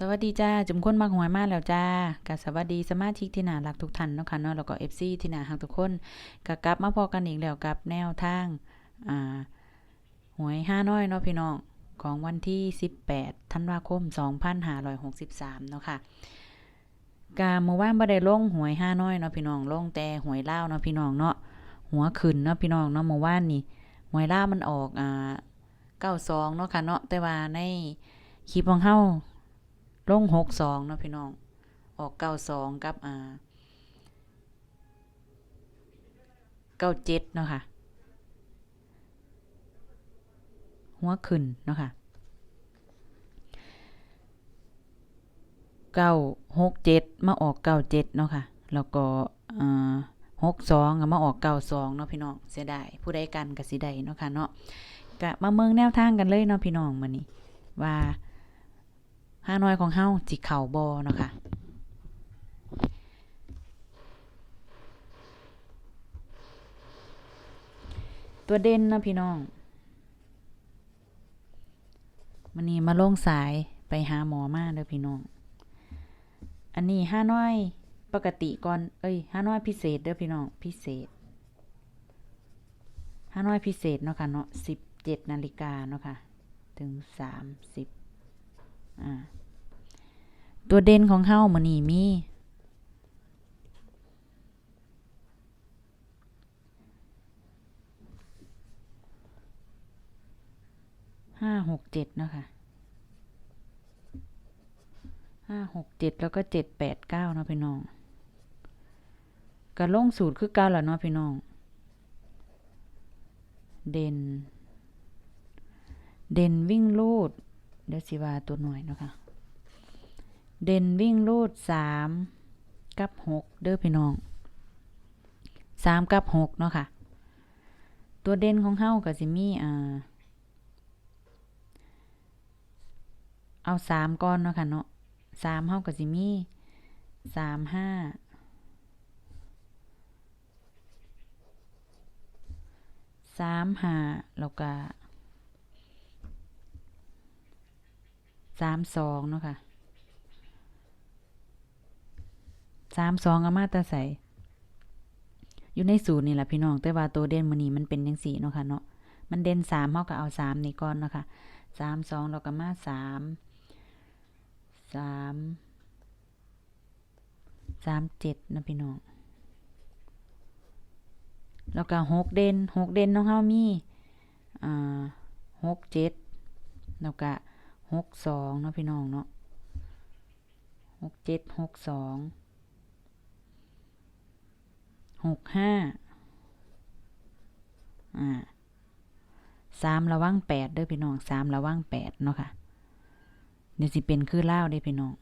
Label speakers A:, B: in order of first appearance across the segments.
A: สวัสดีจ้า จุมคนมักหวยมากแล้วจ้ากับสวัสดีสมาชิกที่น่ารักทุกท่านเนาะค่ะเนาะแล้วก็ FC ที่น่ารักทุกคนก็กลับมาพอกันอีกแล้วกับแนวทางอ่าหวยห้าน้อยเนาะพี่น้องของวันที่ 18ธันวาคม 2563 เนาะค่ะกาเมื่อวานบ่ได้ลงหวยห้าน้อยเนาะพี่น้องลงแต่หวยเลาเนาะพี่น้องเนาะหัวขึ้นเนาะพี่น้องเนาะเมื่อวานนี่หวยลามันออกอ่า92เนาะค่ะเนาะแต่ว่าในคลิปของเฮา ลงหกสองเนาะพี่น้อง ออกเก้าสองกับอ่าเก้าเจ็ดเนาะค่ะ หัวขึ้นเนาะค่ะเก้าหกเจ็ดมาออกเก้าเจ็ดเนาะค่ะ แล้วก็อ่าหกสองมาออกเก้าสองเนาะพี่น้องเสียดายผู้ใดกันกับสีใดเนาะค่ะเนาะกะมาเมืองแนวทางกันเลยเนาะพี่น้องมานี่ว่า ห้าน้อยของเฮาจิเข่าบอเนาะค่ะตัวเด่นนะพี่น้องมันนี้มาลงสายไปหาหมอมาเด้อพี่น้อง อันนี้ห้าน้อยปกติก่อน เอ้ยห้าน้อยพิเศษเด้อพี่น้อง พิเศษห้าน้อยพิเศษเนาะค่ะเนาะสิบเจ็ดนาฬิกาเนาะค่ะ ถึงสามสิบ ตัวเด่นของเฮามือนี้มี ห้าหกเจ็ดเนาะค่ะห้าหกเจ็ดแล้วก็เจ็ดแปดเก้าเนาะพี่น้องกระลงสูตรคือเก้าแล้วเนาะพี่น้อง เด่น เด่นวิ่งลูด เดี๋ยวสิว่าตัวหน่วยเนาะค่ะ เด่นวิ่งลูดสามกับหกเด้อพี่น้องสามกับหกเนาะค่ะ ตัวเด่นของเฮาก็สิมีอ่า เอาสามก้อนเนาะค่ะเนาะสามเฮาก็สิมีสามห้าสามห้าแล้วก็ สามสองเนาะค่ะสามสองอามาตาใสอยู่ในสูตรนี่แหละพี่น้อง แต่ว่าตัวเด่นมันนี้มันเป็นยังสี่เนาะค่ะเนาะมันเด่นสามเท่ากับเอาสามนี่ก่อนเนาะค่ะสามสองเราก็มาสามสามสามเจ็ดนะพี่น้องแล้วก็หกเด่นหกเด่นน้องเฮามีอ่าหกเจ็ดแล้วก็ หกสองเนาะพี่น้องเนาะหกเจ็ดหกสองหกห้าอ่าสามระวังแปดเด้อพี่น้องสามระวังแปดเนาะค่ะเดี๋ยวสิเป็นคือเล่าเด้อพี่น้อง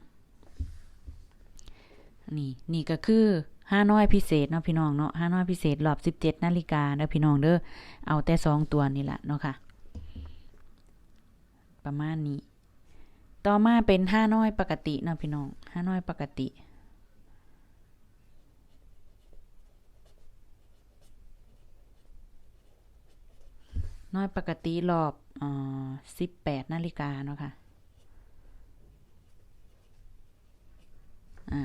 A: นี่นี่ก็คือห้าน้อยพิเศษเนาะพี่น้องเนาะห้าน้อยพิเศษรอบสิบเจ็ดนาฬิกาเด้อพี่น้องเด้อเอาแต่สองตัวนี่แหละเนาะค่ะ ประมาณนี้ ต่อมาเป็นห้าน้อยปกตินะพี่น้องห้าน้อยปกติน้อยปกติรอบอ่าสิบแปดนาฬิกาเนาะค่ะอ่า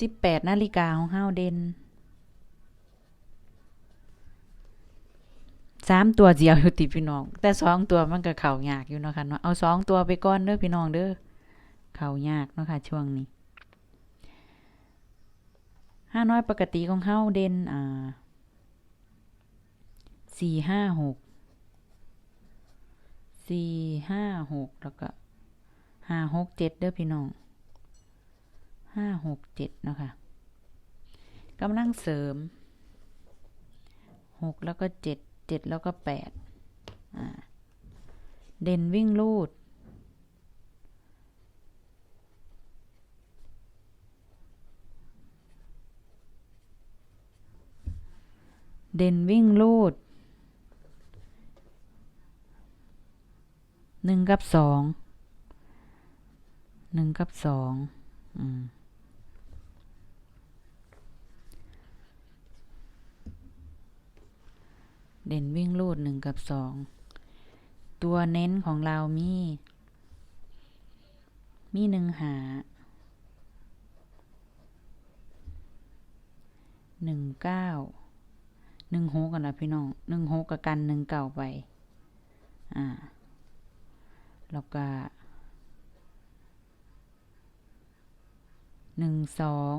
A: สิบแปดนาฬิกาของเฮาเด่น สามตัวเดียวอยู่ติพี่น้อง แต่สองตัวมันก็เข่ายากอยู่เนาะค่ะเนาะเอาสองตัวไปก่อนเด้อพี่น้องเด้อเข่ายากเนาะค่ะช่วงนี้ห้าน้อยปกติของเฮาเด่นอ่าสี่ห้าหกสี่ห้าหกแล้วก็ห้าหกเจ็ดเด้อพี่น้องห้าหกเจ็ดเนาะค่ะกำลังเสริมหกแล้วก็เจ็ด เจ็ดแล้วก็แปดเด่นวิ่งลูด เด่นวิ่งลูดหนึ่งกับสองหนึ่งกับสองอืม เด่นวิ่งลูดหนึ่งกับสอง ตัวเน้นของเรามี มีหนึ่งหาหนึ่งเก้าหนึ่งหกกันละพี่น้องหนึ่งหกกับกันหนึ่งเก่าไป อ่า แล้วก็หนึ่งสอง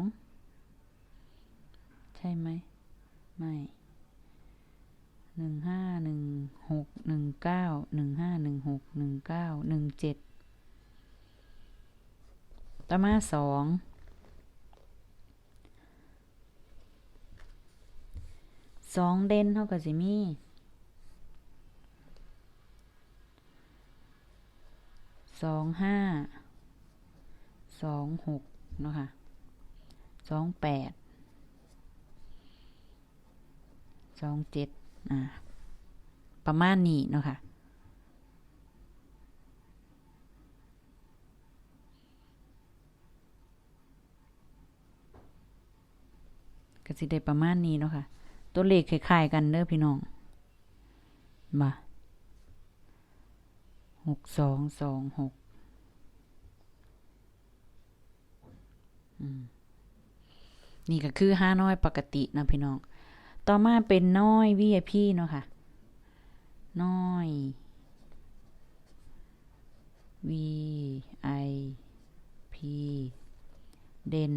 A: ใช่ไหม ไม่ หนึ่งห้าหนึ่งหกหนึ่งเก้าหนึ่งห้าหนึ่งหกหนึ่งเก้าหนึ่งเจ็ดต่อมาสองสองเด่นเท่ากับสิมีสองห้าสองหกเนาะค่ะสองแปดสองเจ็ด ประมาณนี้เนาะค่ะก็สิได้ประมาณนี้เนาะค่ะ ตัวเลขคล้ายๆกันเด้อพี่น้อง มาหกสองสองหกนี่ก็คือห้าน้อยปกตินะพี่น้อง ต่อมาเป็นน้อย VIP เนาะค่ะ น้อย VIP เด่น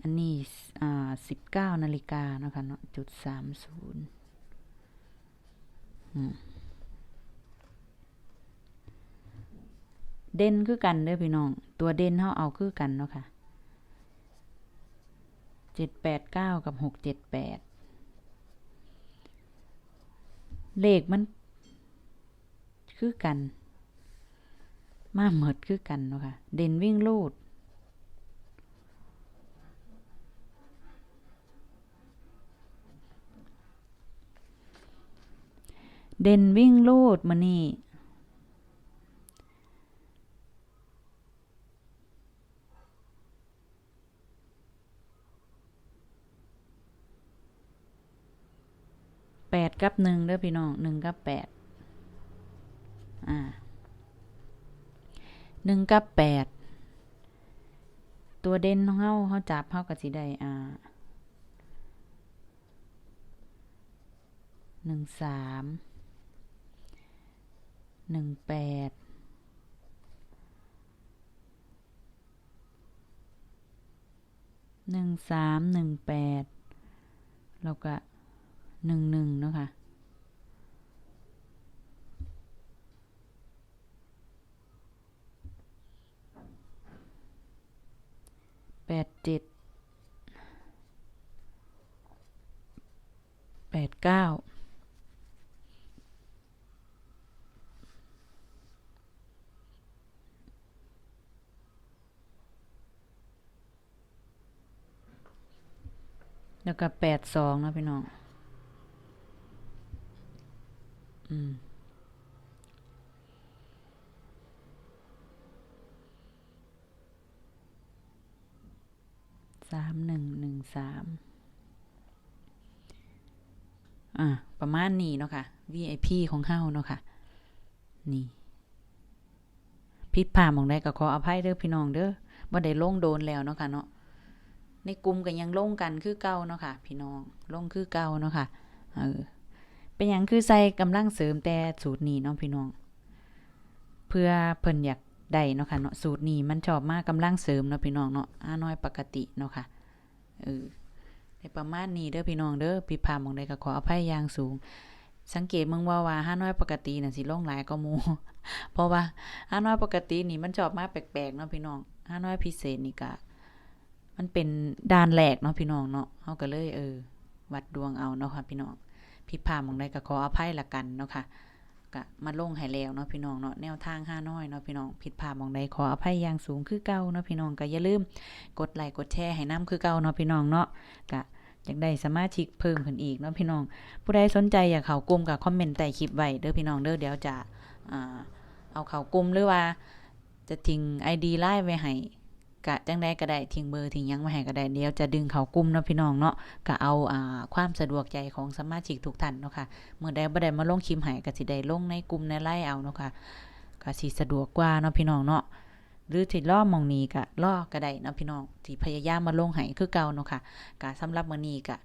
A: อันนี้อ่าสิบเก้านาฬิกาเนาะคะเนาะจุดสามศูนย์เด่นคือกันเด้อพี่น้อง ตัวเด่นเฮาเอาคือกันเนาะค่ะ เจ็ดแปดเก้ากับหกเจ็ดแปดเลขมัน คือกัน มาเหมิดคือกันเนาะค่ะ เด่นวิ่งลูดเด่นวิ่งลูดมานี่ แปดกับหนึ่งเด้อพี่น้องหนึ่งกับแปดอ่าหนึ่งกับแปดตัวเด่นของเฮาเฮาจับเฮาก็สิได้อ่าหนึ่งสามหนึ่งแปดหนึ่งสามหนึ่งแปดแล้วก็ หนึ่งหนึ่งเนาะค่ะแปดเจ็ดแปดเก้าแล้วก็แปดสองนะพี่น้อง อืม สามหนึ่งหนึ่งสามอ่าประมาณนี้เนาะค่ะ VIP ของเฮาเนาะค่ะ นี่ผิดพลามองได้ก็ขออภัยเด้อพี่น้องเด้อบ่ได้ลงโดนแล้วเนาะค่ะเนาะ ในกลุ่มก็ยังลงกันคือเก่าเนาะค่ะ พี่น้องลงคือเก่าเนาะค่ะ เออ เป็นหยังคือใส่กำลังเสริมแต่สูตรนี้เนาะพี่น้อง เพื่อเพิ่นอยากได้เนาะค่ะเนาะสูตรนี้มันชอบมากกำลังเสริมเนาะพี่น้องเนาะอาน้อยปกติเนาะค่ะเออในประมาณนี้เด้อพี่น้องเด้อผิดพามองใดก็ขออภัยอย่างสูง สังเกตมึงว่าว่าห้าน้อยปกติน่ะสิลงหลายก็มูเพราะว่าห้าน้อยปกตินี่มันชอบมากแปลกๆเนาะพี่น้องห้าน้อยพิเศษนี่ก็มันเป็นด่านแรกเนาะพี่น้องเนาะเฮาก็เลยเออ วัดดวงเอาเนาะค่ะพี่น้อง ผิดพลาดมองใดก็ขออภัยละกันเนาะค่ะก็มาลงให้แล้วเนาะพี่น้องเนาะแนวทางห้าน้อยเนาะพี่น้องผิดพลาดมองใดขออภัยอย่างสูงคือเก่าเนาะพี่น้องก็อย่าลืมกดไลค์กดแชร์ให้น้ำคือเก่าเนาะพี่น้องเนาะก็อยากได้สมาชิกเพิ่มขึ้นอีกเนาะพี่น้อง ผู้ใดสนใจอยากเข้ากลุ่มกับคอมเมนต์ใต้คลิปไว้เด้อพี่น้องเด้อเดี๋ยวจะอเอาเข้ากลุ่มหรือว่า จะทิ้ง ID ไลน์ไว้ให้ กะจังใดก็ได้ทิ้งเบอร์ทิ้งยังไว้ให้ก็ได้เดี๋ยวจะดึงเขากลุ่มเนาะพี่น้องเนาะก็เอาอ่าความสะดวกใจของสมาชิกทุกท่านเนาะค่ะเมื่อใดบ่ได้มาลงคลิปให้ก็สิได้ลงในกลุ่มในไลน์เอาเนาะค่ะก็สิสะดวกกว่าเนาะพี่น้องเนาะหรือสิรอมองนี้ก็รอก็ได้เนาะพี่น้องที่พยายามมาลงให้คือเก่าเนาะค่ะก็สำหรับมื้อนี้ก็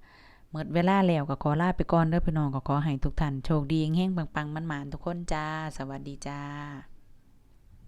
A: หมดเวลาแล้วก็ขอลาไปก่อนเด้อพี่น้องก็ขอให้ทุกท่านโชคดีเฮงๆปังๆมันๆทุกคนจ้า สวัสดีจ้า